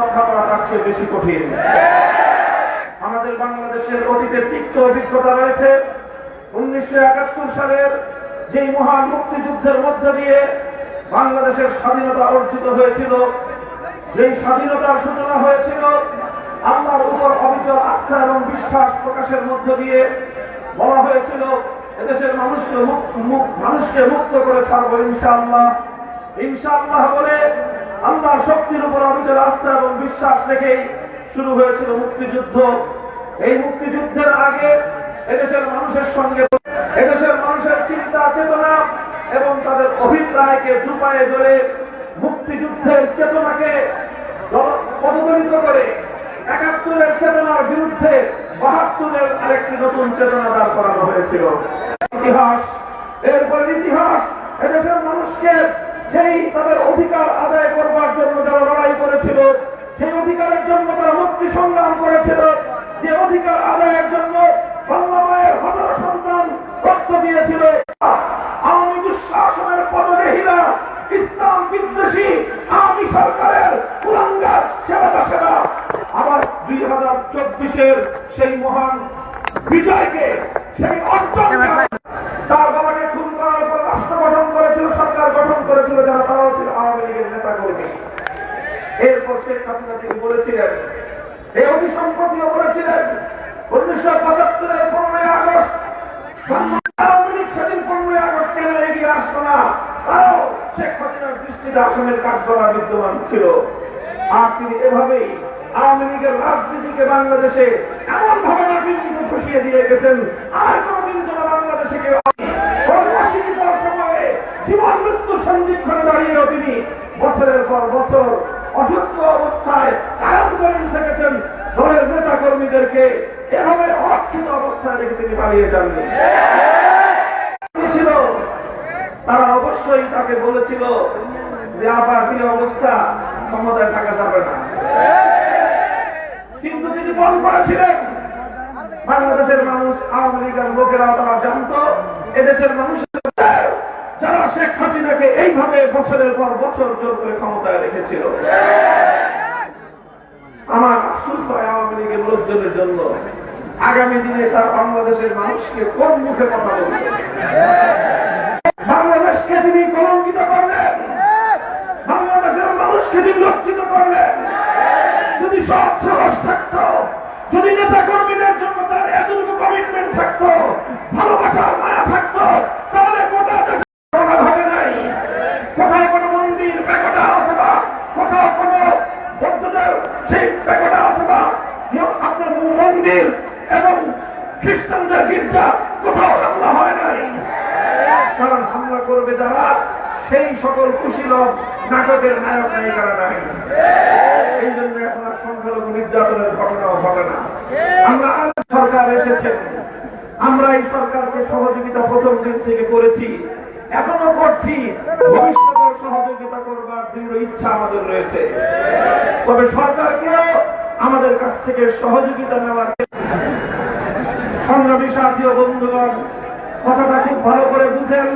রক্ষা করা তার চেয়ে বেশি কঠিন। আমাদের বাংলাদেশের অতীতের তিক্ত অভিজ্ঞতা রয়েছে। উনিশশো একাত্তর সালের মহান মুক্তিযুদ্ধের মধ্য দিয়ে বাংলাদেশের স্বাধীনতা অর্জিত হয়েছিল, যেই স্বাধীনতার সূচনা হয়েছিল, আল্লাহর উপর অবিচল আস্থা এবং বিশ্বাস প্রকাশের মধ্য দিয়ে বলা হয়েছিল, এদেশের মানুষকে মানুষকে মুক্ত করে ছাড়বো ইনশাআল্লাহ। ইনশাআল্লাহ বলে আল্লাহর শক্তির উপর অবিচল আস্থা এবং বিশ্বাস রেখেই শুরু হয়েছিল মুক্তিযুদ্ধ। এই মুক্তিযুদ্ধের আগে এদেশের মানুষের সঙ্গে, এদেশের মানুষের চিন্তা, চেতনা এবং তাদের অভিপ্রায়কে দুপায়ে ধরে মুক্তিযুদ্ধের চেতনাকে দল- পদদলিত করে একাত্তরের চেতনার বিরুদ্ধে বাহাত্তরের আরেকটি নতুন চেতনা দাঁড় করানো হয়েছিল। ইতিহাস এরপর ইতিহাস, এদেশের মানুষকে যেই তাদের অধিকার আদায় করবার জন্য যারা লড়াই করেছিল সেই অধিকারের জন্য তারা মুক্তি সংগ্রাম করেছিল যে অধিকার আদায়ের জন্য বাংলা মায়ের হাজার সন্তান রক্ত দিয়েছিল আওয়ামী দুঃশাসনের পদদেহীরা ইসলাম বিদ্বেষী আওয়ামী সরকারের কুলাঙ্গার সেবা দাসেরা আবার দুই হাজার চব্বিশের সেই মহান বিজয়কে সেই অর্জন তার বাবাকে খুন করার পর রাষ্ট্র গঠন করেছিল সরকার গঠন করেছিল যারা তারাও ছিল আওয়ামী লীগের নেতা কর্মী এরপর শেখ হাসিনা তিনি বলেছিলেন এই অভিসম্পত্তিও বলেছিলেন উনিশশো পঁচাত্তরের পনেরোই আগস্ট আওয়ামী লীগ সেদিন পনেরোই আগস্ট কেন এগিয়ে আসলো না? তারাও শেখ হাসিনার দৃষ্টিতে আসামের কাঠগড়া বিদ্যমান ছিল। আর তিনি এভাবেই আওয়ামী লীগের রাজনীতিকে বাংলাদেশে এমন ভাবে রাজনীতিকে খুশিয়ে দিয়ে গেছেন, আর কোনদিন যেন বাংলাদেশে কেউ জীবন মৃত্যু সন্ধিক্ষণে দাঁড়িয়েও তিনি বছরের পর বছর অসুস্থ অবস্থায় কারান্তরীণ থেকেছেন। দলের নেতা কর্মীদেরকে এভাবে অরক্ষিত অবস্থায় রেখে তিনি পালিয়ে যাননি ছিল, তারা অবশ্যই তাকে বলেছিল যে আবাসী অবস্থা ক্ষমতায় থাকা যাবে না। বল করেছিলেন। বাংলাদেশের মানুষ, আওয়ামী লীগের লোকেরা তারা জানত, এদেশের মানুষের যারা শেখ হাসিনাকে এইভাবে বছরের পর বছর জোর করে ক্ষমতায় রেখেছিল। আমার আফসোস হয় আওয়ামী লীগের লোকজনের জন্য। আগামী দিনে তারা বাংলাদেশের মানুষকে কোন মুখে কথা বলবে বাংলাদেশকে তিনি কলঙ্কিত করলেন বাংলাদেশের মানুষকে তিনি লজ্জিত করলেন যদি সৎ সাহস থাকতো। যদি নেতা কর্মীদের জন্য তার এতটুকু কমিটমেন্ট থাকতো, ভালোবাসার মায়া থাকতো, তাহলে গোটা দেশে নাই। কোথাও কোনো মন্দির পেকোটা অথবা কোথাও কোনো বৌদ্ধদের সেই পেকোটা অথবা আপনার মন্দির এবং খ্রিস্টানদের গির্জা কোথাও হামলা হয় নাই। কারণ হামলা করবে যারা সেই সকল কুশীলভ নাটকের নায়ক নায়িকারা নাই এই জন্য এখন আর সংখ্যালঘু নির্যাতনের ঘটনাও ঘটে না। আমরা সরকার এসেছেন আমরা এই সরকারকে সহযোগিতা প্রথম দিন থেকে করেছি। এখনও করছি। ভবিষ্যতেও সহযোগিতা করবার দৃঢ় ইচ্ছা আমাদের রয়েছে। তবে সরকারকেও আমাদের কাছ থেকে সহযোগিতা নেওয়ার সংগ্রামী সাথী বন্ধুগণ, কথাটা খুব ভালো করে বুঝেন।